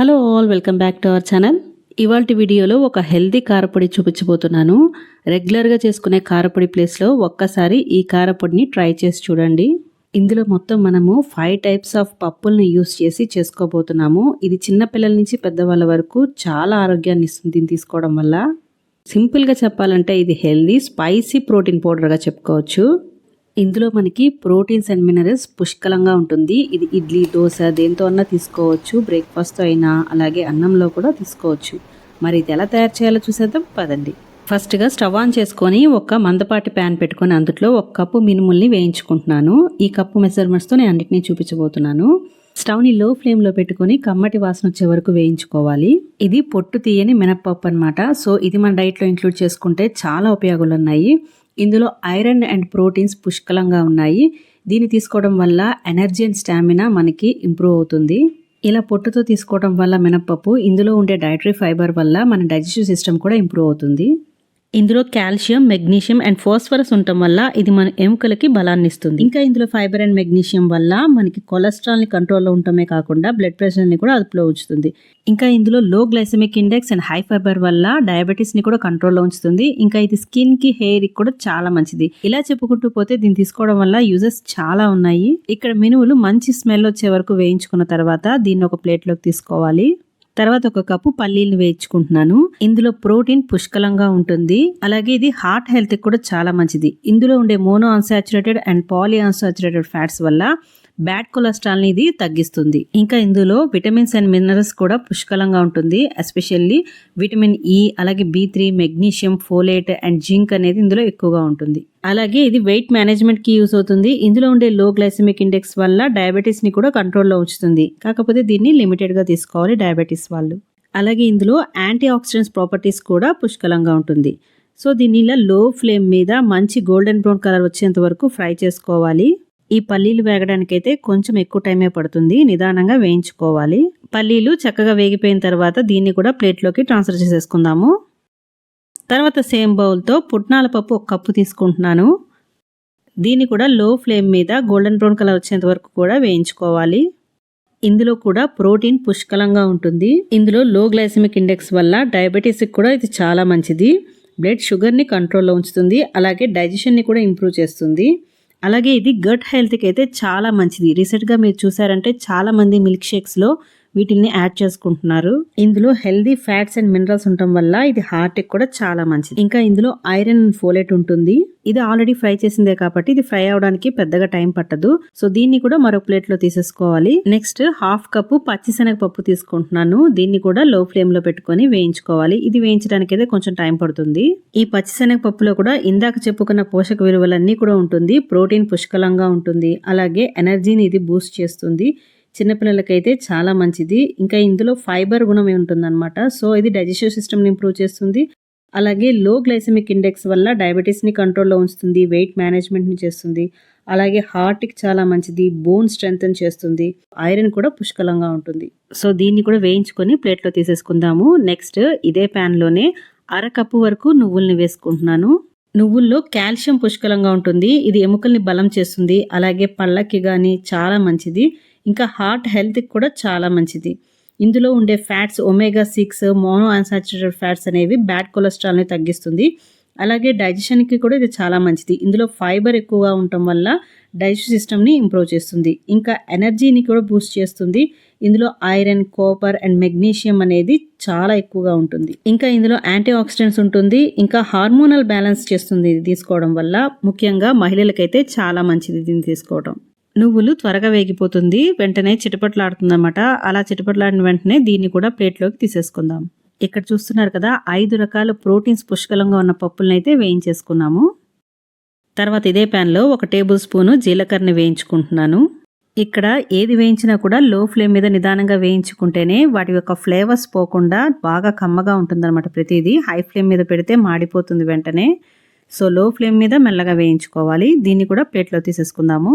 Hello all welcome back to our channel. ఇవాళ వీడియోలో ఒక హెల్దీ కారపొడి చూపించబోతున్నాను. రెగ్యులర్గా చేసుకునే కారపొడి ప్లేస్లో ఒక్కసారి ఈ కారపొడిని ట్రై చేసి చూడండి. ఇందులో మొత్తం మనము ఫైవ్ టైప్స్ ఆఫ్ పప్పుల్ని యూస్ చేసి చేసుకోబోతున్నాము. ఇది చిన్నపిల్లల నుంచి పెద్దవాళ్ళ వరకు చాలా ఆరోగ్యాన్ని ఇస్తుంది దీన్ని తీసుకోవడం వల్ల. సింపుల్గా చెప్పాలంటే ఇది హెల్దీ స్పైసీ ప్రోటీన్ పౌడర్గా చెప్పుకోవచ్చు. ఇందులో మనకి ప్రోటీన్స్ అండ్ మినరల్స్ పుష్కలంగా ఉంటుంది. ఇది ఇడ్లీ దోశ దేంతో అన్నా తీసుకోవచ్చు. బ్రేక్ఫాస్ట్తో అయినా అలాగే అన్నంలో కూడా తీసుకోవచ్చు. మరి ఇది ఎలా తయారు చేయాలో చూసేద్దాం. పదండి. ఫస్ట్గా స్టవ్ ఆన్ చేసుకొని ఒక మందపాటి ప్యాన్ పెట్టుకొని అందులో ఒక కప్పు మినుముల్ని వేయించుకుంటున్నాను. ఈ కప్పు మెజర్మెంట్స్తో నేను అన్నిటినీ చూపించబోతున్నాను. స్టవ్ని లో ఫ్లేమ్లో పెట్టుకొని కమ్మటి వాసన వచ్చే వరకు వేయించుకోవాలి. ఇది పొట్టు తీయని మినప్పప్పు అనమాట సో ఇది మన డైట్లో ఇంక్లూడ్ చేసుకుంటే చాలా ఉపయోగాలు ఉన్నాయి ఇందులో ఐరన్ అండ్ ప్రోటీన్స్ పుష్కలంగా ఉన్నాయి. దీన్ని తీసుకోవడం వల్ల ఎనర్జీ అండ్ స్టామినా మనకి ఇంప్రూవ్ అవుతుంది. ఇలా పొట్టుతో తీసుకోవడం వల్ల మినప్పప్పు ఇందులో ఉండే డైటరీ ఫైబర్ వల్ల మన డైజెస్టివ్ సిస్టమ్ కూడా ఇంప్రూవ్ అవుతుంది. ఇందులో కాల్షియం మెగ్నీషియం అండ్ ఫాస్ఫరస్ ఉండటం వల్ల ఇది మన ఎముకలకి బలాన్ని ఇస్తుంది ఇంకా ఇందులో ఫైబర్ అండ్ మెగ్నీషియం వల్ల మనకి కొలెస్ట్రాల్ని కంట్రోల్లో ఉండటమే కాకుండా బ్లడ్ ప్రెషర్ని కూడా అదుపులో ఉంచుతుంది. ఇంకా ఇందులో low glycemic index and high fibre వల్ల డయాబెటీస్ని కూడా కంట్రోల్లో ఉంచుతుంది. ఇంకా ఇది స్కిన్కి హెయిర్కి హెయిర్ కూడా చాలా మంచిది. ఇలా చెప్పుకుంటూ పోతే దీన్ని తీసుకోవడం వల్ల యూజెస్ చాలా ఉన్నాయి. ఇక్కడ మినువులు మంచి స్మెల్ వచ్చే వరకు వేయించుకున్న తర్వాత దీన్ని ఒక ప్లేట్లోకి తీసుకోవాలి. తర్వాత ఒక కప్పు పల్లీలు వేయించుకుంటున్నాను. ఇందులో ప్రోటీన్ పుష్కలంగా ఉంటుంది. అలాగే ఇది హార్ట్ హెల్త్కి కూడా చాలా మంచిది. ఇందులో ఉండే mono unsaturated and poly unsaturated fats వల్ల బ్యాడ్ కొలెస్ట్రాల్ని ఇది తగ్గిస్తుంది. ఇంకా ఇందులో విటమిన్స్ అండ్ మినరల్స్ కూడా పుష్కలంగా ఉంటుంది. ఎస్పెషల్లీ విటమిన్ ఈ అలాగే B three magnesium folate and zinc అనేది ఇందులో ఎక్కువగా ఉంటుంది. అలాగే ఇది వెయిట్ మేనేజ్మెంట్కి యూస్ అవుతుంది. ఇందులో ఉండే లో గ్లైసమిక్ ఇండెక్స్ వల్ల డయాబెటీస్ని కూడా కంట్రోల్లో ఉంచుతుంది. కాకపోతే దీన్ని లిమిటెడ్గా తీసుకోవాలి డయాబెటీస్ వాళ్ళు. అలాగే ఇందులో యాంటీ ఆక్సిడెంట్స్ ప్రాపర్టీస్ కూడా పుష్కలంగా ఉంటుంది. సో దీన్ని ఇలా లో ఫ్లేమ్ మీద మంచి గోల్డెన్ బ్రౌన్ కలర్ వచ్చేంత వరకు ఫ్రై చేసుకోవాలి. ఈ పల్లీలు వేగడానికైతే కొంచెం ఎక్కువ టైమే పడుతుంది. నిదానంగా వేయించుకోవాలి. పల్లీలు చక్కగా వేగిపోయిన తర్వాత దీన్ని కూడా ప్లేట్లోకి ట్రాన్స్ఫర్ చేసేసుకుందాము. తర్వాత సేమ్ బౌల్తో పుట్నాల పప్పు ఒక కప్పు తీసుకుంటున్నాను. దీన్ని కూడా లో ఫ్లేమ్ మీద గోల్డెన్ బ్రౌన్ కలర్ వచ్చేంత వరకు కూడా వేయించుకోవాలి. ఇందులో కూడా ప్రోటీన్ పుష్కలంగా ఉంటుంది. ఇందులో లో గ్లైసమిక్ ఇండెక్స్ వల్ల డయాబెటీస్కి కూడా ఇది చాలా మంచిది. బ్లడ్ షుగర్ని కంట్రోల్లో ఉంచుతుంది. అలాగే డైజెషన్ని కూడా ఇంప్రూవ్ చేస్తుంది. అలాగే ఇది గట్ హెల్త్కి అయితే చాలా మంచిది. రీసెంట్గా మీరు చూసారంటే చాలామంది మిల్క్ షేక్స్లో వీటిని యాడ్ చేసుకుంటున్నారు. ఇందులో హెల్దీ ఫ్యాట్స్ అండ్ మినరల్స్ ఉండటం వల్ల ఇది హార్ట్ కూడా చాలా మంచిది. ఇంకా ఇందులో ఐరన్ అండ్ ఫోలేట్ ఉంటుంది. ఇది ఆల్రెడీ ఫ్రై చేసిందే కాబట్టి ఇది ఫ్రై అవడానికి పెద్దగా టైం పట్టదు. సో దీన్ని కూడా మరో ప్లేట్లో తీసేసుకోవాలి. నెక్స్ట్ హాఫ్ కప్పు పచ్చిశనగ పప్పు తీసుకుంటున్నాను. దీన్ని కూడా లో ఫ్లేమ్లో పెట్టుకొని వేయించుకోవాలి. ఇది వేయించడానికి అయితే కొంచెం టైం పడుతుంది. ఈ పచ్చిశనగ పప్పులో కూడా ఇందాక చెప్పుకున్న పోషక విలువలన్నీ కూడా ఉంటుంది. ప్రోటీన్ పుష్కలంగా ఉంటుంది. అలాగే ఎనర్జీని ఇది బూస్ట్ చేస్తుంది. చిన్నపిల్లలకైతే చాలా మంచిది. ఇంకా ఇందులో ఫైబర్ గుణం ఉంటుందన్నమాట. సో ఇది డైజెస్టివ్ సిస్టమ్ని ఇంప్రూవ్ చేస్తుంది. అలాగే లో గ్లైసమిక్ ఇండెక్స్ వల్ల డయాబెటీస్ని కంట్రోల్లో ఉంచుతుంది. వెయిట్ మేనేజ్మెంట్ని చేస్తుంది. అలాగే హార్ట్కి చాలా మంచిది. బోన్ స్ట్రెంగ్తన్ చేస్తుంది. ఐరన్ కూడా పుష్కలంగా ఉంటుంది. సో దీన్ని కూడా వేయించుకొని ప్లేట్లో తీసేసుకుందాము. నెక్స్ట్ ఇదే ప్యాన్లోనే అరకప్పు వరకు నువ్వుల్ని వేసుకుంటున్నాను. నువ్వుల్లో కాల్షియం పుష్కలంగా ఉంటుంది. ఇది ఎముకల్ని బలం చేస్తుంది. అలాగే పళ్ళకి కానీ చాలా మంచిది. ఇంకా హార్ట్ హెల్త్కి కూడా చాలా మంచిది. ఇందులో ఉండే fats omega six mono unsaturated fats అనేవి బ్యాడ్ కొలెస్ట్రాల్ని తగ్గిస్తుంది. అలాగే డైజెషన్కి కూడా ఇది చాలా మంచిది. ఇందులో ఫైబర్ ఎక్కువగా ఉండటం వల్ల డైజెస్ట్ సిస్టమ్ని ఇంప్రూవ్ చేస్తుంది. ఇంకా ఎనర్జీని కూడా బూస్ట్ చేస్తుంది. ఇందులో ఐరన్ కాపర్ అండ్ మెగ్నీషియం అనేది చాలా ఎక్కువగా ఉంటుంది. ఇంకా ఇందులో యాంటీ ఆక్సిడెంట్స్ ఉంటుంది. ఇంకా హార్మోనల్ బ్యాలెన్స్ చేస్తుంది ఇది తీసుకోవడం వల్ల. ముఖ్యంగా మహిళలకైతే చాలా మంచిది దీన్ని తీసుకోవడం నువ్వులు త్వరగా వేగిపోతుంది. వెంటనే చిటపట్లాడుతుందన్నమాట. అలా చిటపట్లాడిన వెంటనే దీన్ని కూడా ప్లేట్లోకి తీసేసుకుందాం. ఇక్కడ చూస్తున్నారు కదా ఐదు రకాల ప్రోటీన్స్ పుష్కలంగా ఉన్న పప్పులను అయితే వేయించేసుకున్నాము. తర్వాత ఇదే ప్యాన్లో ఒక టేబుల్ స్పూను జీలకర్రని వేయించుకుంటున్నాను. ఇక్కడ ఏది వేయించినా కూడా లో ఫ్లేమ్ మీద నిదానంగా వేయించుకుంటేనే వాటి యొక్క ఫ్లేవర్స్ పోకుండా బాగా కమ్మగా ఉంటుందన్నమాట ప్రతిదీ. హై ఫ్లేమ్ మీద పెడితే మాడిపోతుంది వెంటనే. సో లో ఫ్లేమ్ మీద మెల్లగా వేయించుకోవాలి. దీన్ని కూడా ప్లేట్లో తీసేసుకుందాము.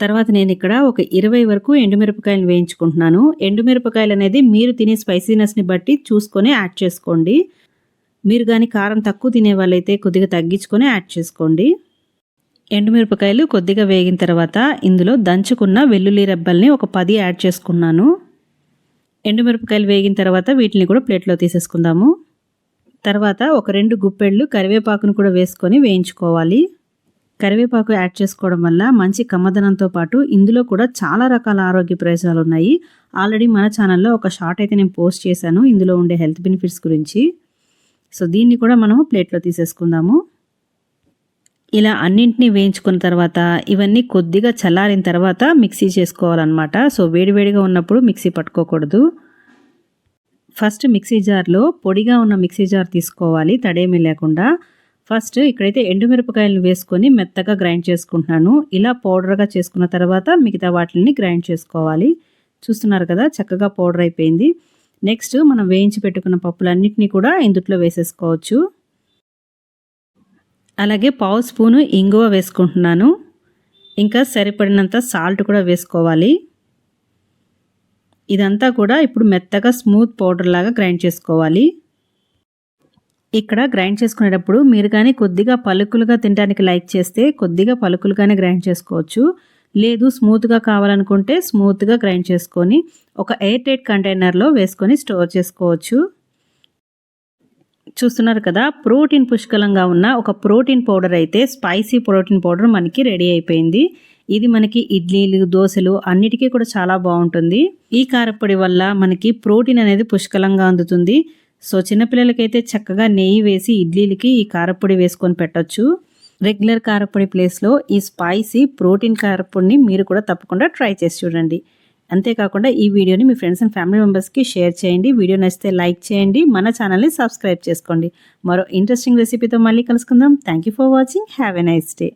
తర్వాత నేను ఇక్కడ ఒక ఇరవై వరకు ఎండుమిరపకాయలు వేయించుకుంటున్నాను. ఎండుమిరపకాయలు అనేది మీరు తినే స్పైసీనెస్ని బట్టి చూసుకొని యాడ్ చేసుకోండి. మీరు కానీ కారం తక్కువ తినే వాళ్ళైతే కొద్దిగా తగ్గించుకొని యాడ్ చేసుకోండి. ఎండుమిరపకాయలు కొద్దిగా వేగిన తర్వాత ఇందులో దంచుకున్న వెల్లుల్లి రెబ్బల్ని ఒక పది యాడ్ చేసుకున్నాను. ఎండుమిరపకాయలు వేగిన తర్వాత వీటిని కూడా ప్లేట్లో తీసేసుకుందాము. తర్వాత ఒక రెండు గుప్పెళ్ళు కరివేపాకును కూడా వేసుకొని వేయించుకోవాలి. కరివేపాకు యాడ్ చేసుకోవడం వల్ల మంచి కమ్మదనంతో పాటు ఇందులో కూడా చాలా రకాల ఆరోగ్య ప్రయోజనాలు ఉన్నాయి. ఆల్రెడీ మన ఛానల్లో ఒక షార్ట్ అయితే నేను పోస్ట్ చేశాను. ఇందులో ఉండే హెల్త్ బెనిఫిట్స్ గురించి. సో దీన్ని కూడా మనము ప్లేట్లో తీసేసుకుందాము. ఇలా అన్నింటినీ వేయించుకున్న తర్వాత ఇవన్నీ కొద్దిగా చల్లారిన తర్వాత మిక్సీ చేసుకోవాలన్నమాట. సో వేడివేడిగా ఉన్నప్పుడు మిక్సీ పట్టుకోకూడదు. ఫస్ట్ మిక్సీ జార్లో పొడిగా ఉన్న మిక్సీ జార్ తీసుకోవాలి తడేమీ లేకుండా. ఫస్ట్ ఇక్కడైతే ఎండుమిరపకాయలు వేసుకొని మెత్తగా గ్రైండ్ చేసుకుంటున్నాను. ఇలా పౌడర్గా చేసుకున్న తర్వాత మిగతా వాటిని గ్రైండ్ చేసుకోవాలి. చూస్తున్నారు కదా చక్కగా పౌడర్ అయిపోయింది. నెక్స్ట్ మనం వేయించి పెట్టుకున్న పప్పులన్నింటినీ కూడా ఇందుట్లో వేసేసుకోవచ్చు. అలాగే పావు స్పూను ఇంగువ వేసుకుంటున్నాను. ఇంకా సరిపడినంత సాల్ట్ కూడా వేసుకోవాలి. ఇదంతా కూడా ఇప్పుడు మెత్తగా స్మూత్ పౌడర్ లాగా గ్రైండ్ చేసుకోవాలి. ఇక్కడ గ్రైండ్ చేసుకునేటప్పుడు మీరు కానీ కొద్దిగా పలుకులుగా తినడానికి లైక్ చేస్తే కొద్దిగా పలుకులుగానే గ్రైండ్ చేసుకోవచ్చు. లేదు స్మూత్గా కావాలనుకుంటే స్మూత్గా గ్రైండ్ చేసుకొని ఒక ఎయిర్ టైట్ కంటైనర్లో వేసుకొని స్టోర్ చేసుకోవచ్చు. చూస్తున్నారు కదా ప్రోటీన్ పుష్కలంగా ఉన్న ఒక ప్రోటీన్ పౌడర్ అయితే స్పైసీ ప్రోటీన్ పౌడర్ మనకి రెడీ అయిపోయింది. ఇది మనకి ఇడ్లీలు దోశలు అన్నిటికీ కూడా చాలా బాగుంటుంది. ఈ కారపొడి వల్ల మనకి ప్రోటీన్ అనేది పుష్కలంగా అందుతుంది. సో చిన్నపిల్లలకైతే చక్కగా నెయ్యి వేసి ఇడ్లీలకి ఈ కారపొడి వేసుకొని పెట్టచ్చు. రెగ్యులర్ కారపొడి ప్లేస్లో ఈ స్పైసీ ప్రోటీన్ కారపొడిని మీరు కూడా తప్పకుండా ట్రై చేసి చూడండి. అంతేకాకుండా ఈ వీడియోని మీ ఫ్రెండ్స్ అండ్ ఫ్యామిలీ మెంబర్స్కి షేర్ చేయండి. వీడియో నచ్చితే లైక్ చేయండి. మన ఛానల్ని సబ్స్క్రైబ్ చేసుకోండి. మరో ఇంట్రెస్టింగ్ రెసిపీతో మళ్ళీ కలుసుకుందాం. Thank for watching have a nice day